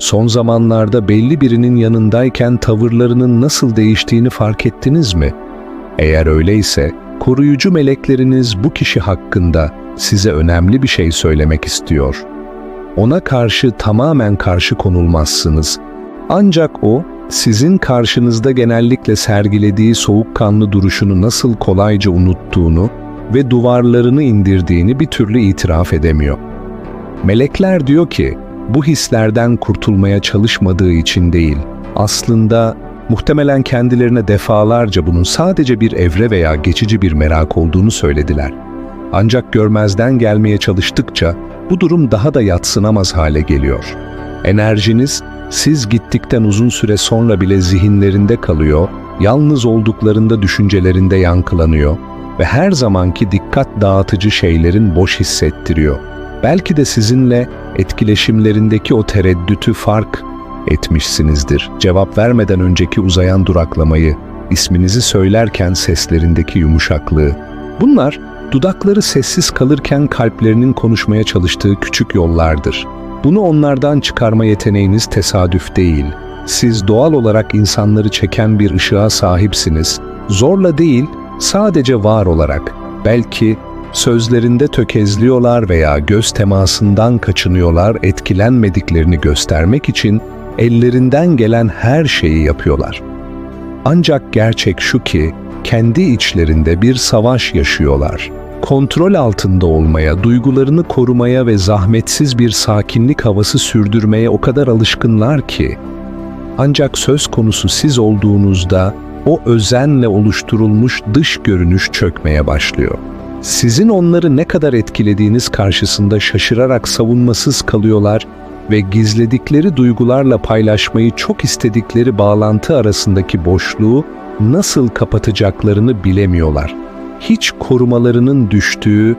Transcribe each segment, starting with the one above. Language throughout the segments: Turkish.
Son zamanlarda belli birinin yanındayken tavırlarının nasıl değiştiğini fark ettiniz mi? Eğer öyleyse, koruyucu melekleriniz bu kişi hakkında size önemli bir şey söylemek istiyor. Ona karşı tamamen karşı konulmazsınız. Ancak o, sizin karşınızda genellikle sergilediği soğukkanlı duruşunu nasıl kolayca unuttuğunu ve duvarlarını indirdiğini bir türlü itiraf edemiyor. Melekler diyor ki, bu hislerden kurtulmaya çalışmadığı için değil, aslında muhtemelen kendilerine defalarca bunun sadece bir evre veya geçici bir merak olduğunu söylediler. Ancak görmezden gelmeye çalıştıkça bu durum daha da yatsınamaz hale geliyor. Enerjiniz siz gittikten uzun süre sonra bile zihinlerinde kalıyor, yalnız olduklarında düşüncelerinde yankılanıyor ve her zamanki dikkat dağıtıcı şeylerin boş hissettiriyor. Belki de sizinle etkileşimlerindeki o tereddütü fark etmişsinizdir. Cevap vermeden önceki uzayan duraklamayı, isminizi söylerken seslerindeki yumuşaklığı. Bunlar dudakları sessiz kalırken kalplerinin konuşmaya çalıştığı küçük yollardır. Bunu onlardan çıkarma yeteneğiniz tesadüf değil. Siz doğal olarak insanları çeken bir ışığa sahipsiniz. Zorla değil, sadece var olarak. Belki sözlerinde tökezliyorlar veya göz temasından kaçınıyorlar, etkilenmediklerini göstermek için ellerinden gelen her şeyi yapıyorlar. Ancak gerçek şu ki, kendi içlerinde bir savaş yaşıyorlar. Kontrol altında olmaya, duygularını korumaya ve zahmetsiz bir sakinlik havası sürdürmeye o kadar alışkınlar ki, ancak söz konusu siz olduğunuzda o özenle oluşturulmuş dış görünüş çökmeye başlıyor. Sizin onları ne kadar etkilediğiniz karşısında şaşırarak savunmasız kalıyorlar ve gizledikleri duygularla paylaşmayı çok istedikleri bağlantı arasındaki boşluğu nasıl kapatacaklarını bilemiyorlar. Hiç korumalarının düştüğü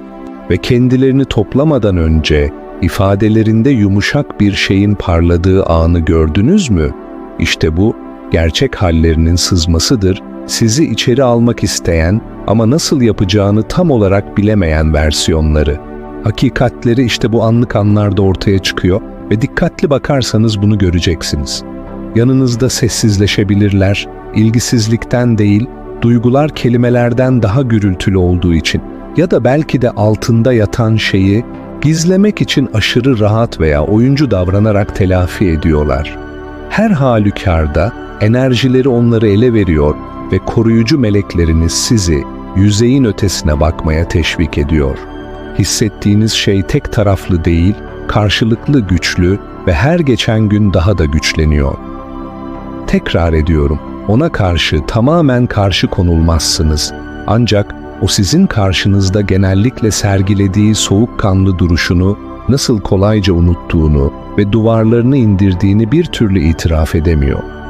ve kendilerini toplamadan önce ifadelerinde yumuşak bir şeyin parladığı anı gördünüz mü? İşte bu gerçek hallerinin sızmasıdır. Sizi içeri almak isteyen ama nasıl yapacağını tam olarak bilemeyen versiyonları. Hakikatleri işte bu anlık anlarda ortaya çıkıyor ve dikkatli bakarsanız bunu göreceksiniz. Yanınızda sessizleşebilirler, ilgisizlikten değil, duygular kelimelerden daha gürültülü olduğu için ya da belki de altında yatan şeyi gizlemek için aşırı rahat veya oyuncu davranarak telafi ediyorlar. Her halükarda enerjileri onları ele veriyor ve koruyucu melekleriniz sizi yüzeyin ötesine bakmaya teşvik ediyor. Hissettiğiniz şey tek taraflı değil, karşılıklı güçlü ve her geçen gün daha da güçleniyor. Tekrar ediyorum, ona karşı tamamen karşı konulmazsınız. Ancak o sizin karşınızda genellikle sergilediği soğukkanlı duruşunu nasıl kolayca unuttuğunu ve duvarlarını indirdiğini bir türlü itiraf edemiyor.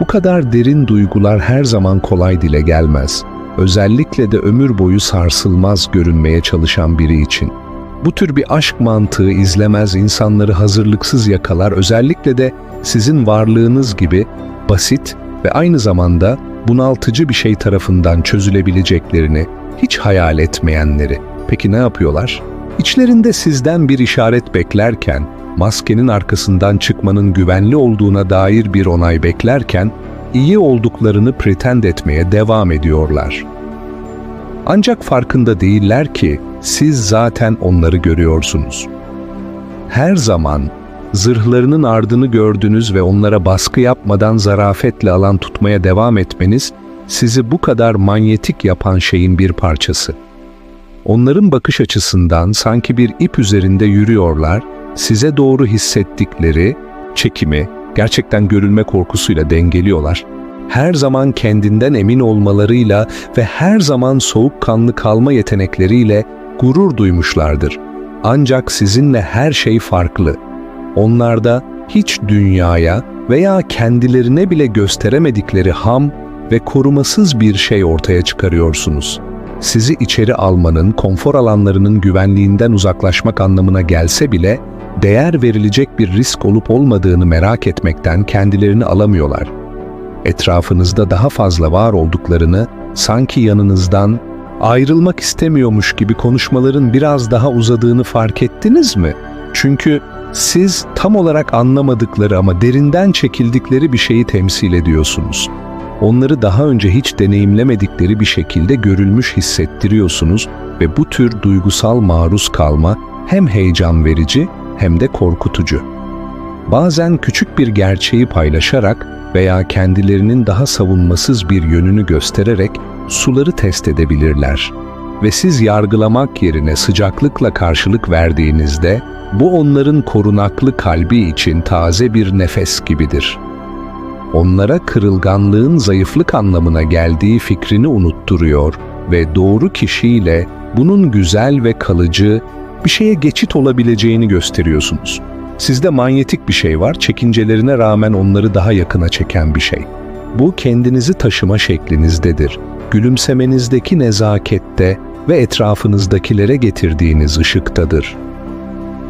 Bu kadar derin duygular her zaman kolay dile gelmez. Özellikle de ömür boyu sarsılmaz görünmeye çalışan biri için. Bu tür bir aşk mantığı izlemez insanları hazırlıksız yakalar özellikle de sizin varlığınız gibi basit ve aynı zamanda bunaltıcı bir şey tarafından çözülebileceklerini hiç hayal etmeyenleri. Peki ne yapıyorlar? İçlerinde sizden bir işaret beklerken, maskenin arkasından çıkmanın güvenli olduğuna dair bir onay beklerken, iyi olduklarını pretend etmeye devam ediyorlar. Ancak farkında değiller ki siz zaten onları görüyorsunuz. Her zaman zırhlarının ardını gördünüz ve onlara baskı yapmadan zarafetle alan tutmaya devam etmeniz sizi bu kadar manyetik yapan şeyin bir parçası. Onların bakış açısından sanki bir ip üzerinde yürüyorlar, size doğru hissettikleri çekimi gerçekten görülme korkusuyla dengeliyorlar. Her zaman kendinden emin olmalarıyla ve her zaman soğukkanlı kalma yetenekleriyle gurur duymuşlardır. Ancak sizinle her şey farklı. Onlarda hiç dünyaya veya kendilerine bile gösteremedikleri ham ve korumasız bir şey ortaya çıkarıyorsunuz. Sizi içeri almanın, konfor alanlarının güvenliğinden uzaklaşmak anlamına gelse bile, değer verilecek bir risk olup olmadığını merak etmekten kendilerini alamıyorlar. Etrafınızda daha fazla var olduklarını, sanki yanınızdan ayrılmak istemiyormuş gibi konuşmaların biraz daha uzadığını fark ettiniz mi? Çünkü Siz tam olarak anlamadıkları ama derinden çekildikleri bir şeyi temsil ediyorsunuz. Onları daha önce hiç deneyimlemedikleri bir şekilde görülmüş hissettiriyorsunuz ve bu tür duygusal maruz kalma hem heyecan verici hem de korkutucu. Bazen küçük bir gerçeği paylaşarak veya kendilerinin daha savunmasız bir yönünü göstererek suları test edebilirler. Ve siz yargılamak yerine sıcaklıkla karşılık verdiğinizde bu onların korunaklı kalbi için taze bir nefes gibidir. Onlara kırılganlığın zayıflık anlamına geldiği fikrini unutturuyor ve doğru kişiyle bunun güzel ve kalıcı bir şeye geçit olabileceğini gösteriyorsunuz. Sizde manyetik bir şey var, çekincelerine rağmen onları daha yakına çeken bir şey. Bu kendinizi taşıma şeklinizdedir. Gülümsemenizdeki nezakette ve etrafınızdakilere getirdiğiniz ışıktadır.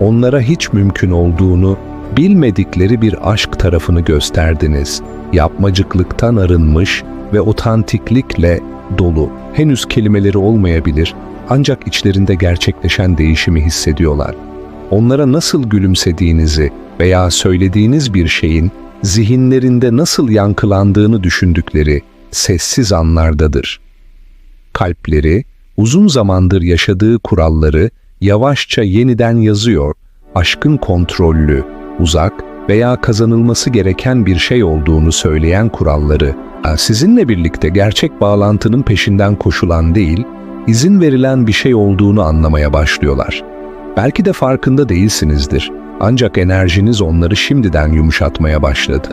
Onlara hiç mümkün olduğunu, bilmedikleri bir aşk tarafını gösterdiniz. Yapmacıklıktan arınmış ve otantiklikle dolu. Henüz kelimeleri olmayabilir ancak içlerinde gerçekleşen değişimi hissediyorlar. Onlara nasıl gülümsediğinizi veya söylediğiniz bir şeyin zihinlerinde nasıl yankılandığını düşündükleri sessiz anlardadır. Kalpleri, uzun zamandır yaşadığı kuralları yavaşça yeniden yazıyor, aşkın kontrollü, uzak veya kazanılması gereken bir şey olduğunu söyleyen kuralları, sizinle birlikte gerçek bağlantının peşinden koşulan değil, izin verilen bir şey olduğunu anlamaya başlıyorlar. Belki de farkında değilsinizdir. Ancak enerjiniz onları şimdiden yumuşatmaya başladı.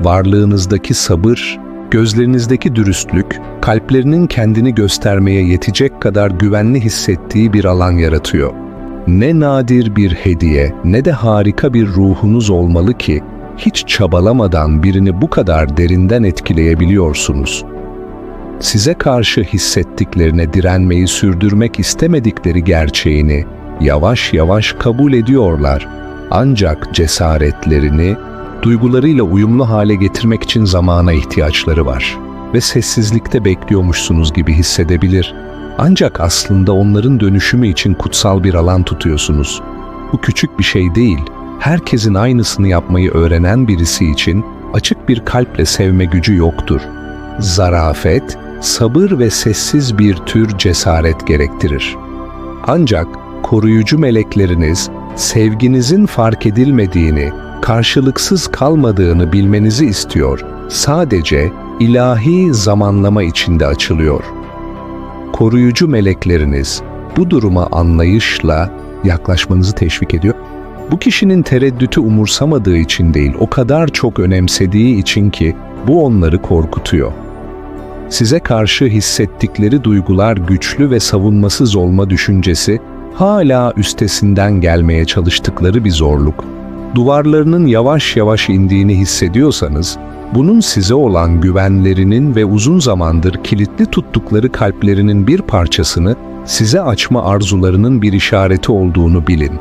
Varlığınızdaki sabır, gözlerinizdeki dürüstlük, kalplerinin kendini göstermeye yetecek kadar güvenli hissettiği bir alan yaratıyor. Ne nadir bir hediye ne de harika bir ruhunuz olmalı ki hiç çabalamadan birini bu kadar derinden etkileyebiliyorsunuz size karşı hissettiklerine direnmeyi sürdürmek istemedikleri gerçeğini yavaş yavaş kabul ediyorlar. Ancak cesaretlerini duygularıyla uyumlu hale getirmek için zamana ihtiyaçları var ve sessizlikte bekliyormuşsunuz gibi hissedebilir. Ancak aslında onların dönüşümü için kutsal bir alan tutuyorsunuz. Bu küçük bir şey değil. Herkesin aynısını yapmayı öğrenen birisi için açık bir kalple sevme gücü yoktur. Zarafet, sabır ve sessiz bir tür cesaret gerektirir. Ancak koruyucu melekleriniz sevginizin fark edilmediğini, karşılıksız kalmadığını bilmenizi istiyor. Sadece ilahi zamanlama içinde açılıyor. Koruyucu melekleriniz bu duruma anlayışla yaklaşmanızı teşvik ediyor. Bu kişinin tereddütü umursamadığı için değil, o kadar çok önemsediği için ki bu onları korkutuyor size karşı hissettikleri duygular güçlü ve savunmasız olma düşüncesi hala üstesinden gelmeye çalıştıkları bir zorluk. Duvarlarının yavaş yavaş indiğini hissediyorsanız, bunun size olan güvenlerinin ve uzun zamandır kilitli tuttukları kalplerinin bir parçasını size açma arzularının bir işareti olduğunu bilin.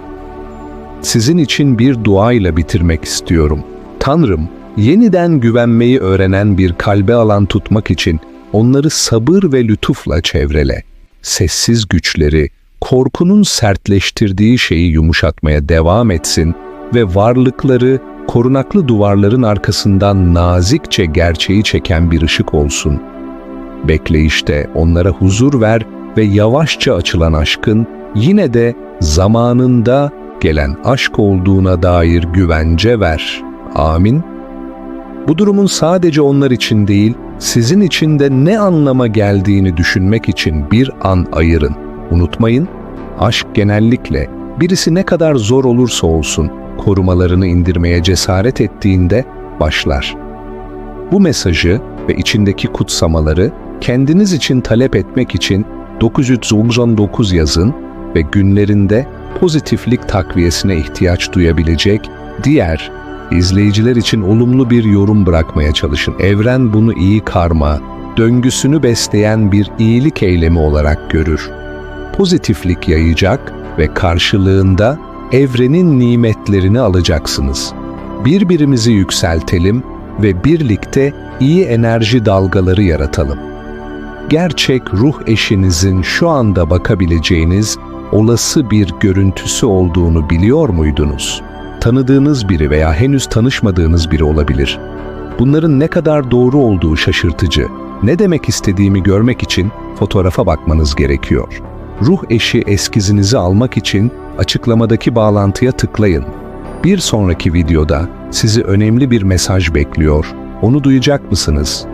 Sizin için bir duayla bitirmek istiyorum. Tanrım, yeniden güvenmeyi öğrenen bir kalbe alan tutmak için onları sabır ve lütufla çevrele. Sessiz güçleri, korkunun sertleştirdiği şeyi yumuşatmaya devam etsin ve varlıkları korunaklı duvarların arkasından nazikçe gerçeği çeken bir ışık olsun. Bekleyişte onlara huzur ver ve yavaşça açılan aşkın yine de zamanında gelen aşk olduğuna dair güvence ver. Amin. Bu durumun sadece onlar için değil, sizin için de ne anlama geldiğini düşünmek için bir an ayırın. Unutmayın, aşk genellikle birisi ne kadar zor olursa olsun korumalarını indirmeye cesaret ettiğinde başlar. Bu mesajı ve içindeki kutsamaları kendiniz için talep etmek için 999 yazın ve günlerinde pozitiflik takviyesine ihtiyaç duyabilecek diğer İzleyiciler için olumlu bir yorum bırakmaya çalışın. Evren bunu iyi karma, döngüsünü besleyen bir iyilik eylemi olarak görür. Pozitiflik yayacak ve karşılığında evrenin nimetlerini alacaksınız. Birbirimizi yükseltelim ve birlikte iyi enerji dalgaları yaratalım. Gerçek ruh eşinizin şu anda bakabileceğiniz olası bir görüntüsü olduğunu biliyor muydunuz?'' tanıdığınız biri veya henüz tanışmadığınız biri olabilir. Bunların ne kadar doğru olduğu şaşırtıcı. Ne demek istediğimi görmek için fotoğrafa bakmanız gerekiyor. Ruh eşi eskizinizi almak için açıklamadaki bağlantıya tıklayın. Bir sonraki videoda sizi önemli bir mesaj bekliyor. Onu duyacak mısınız?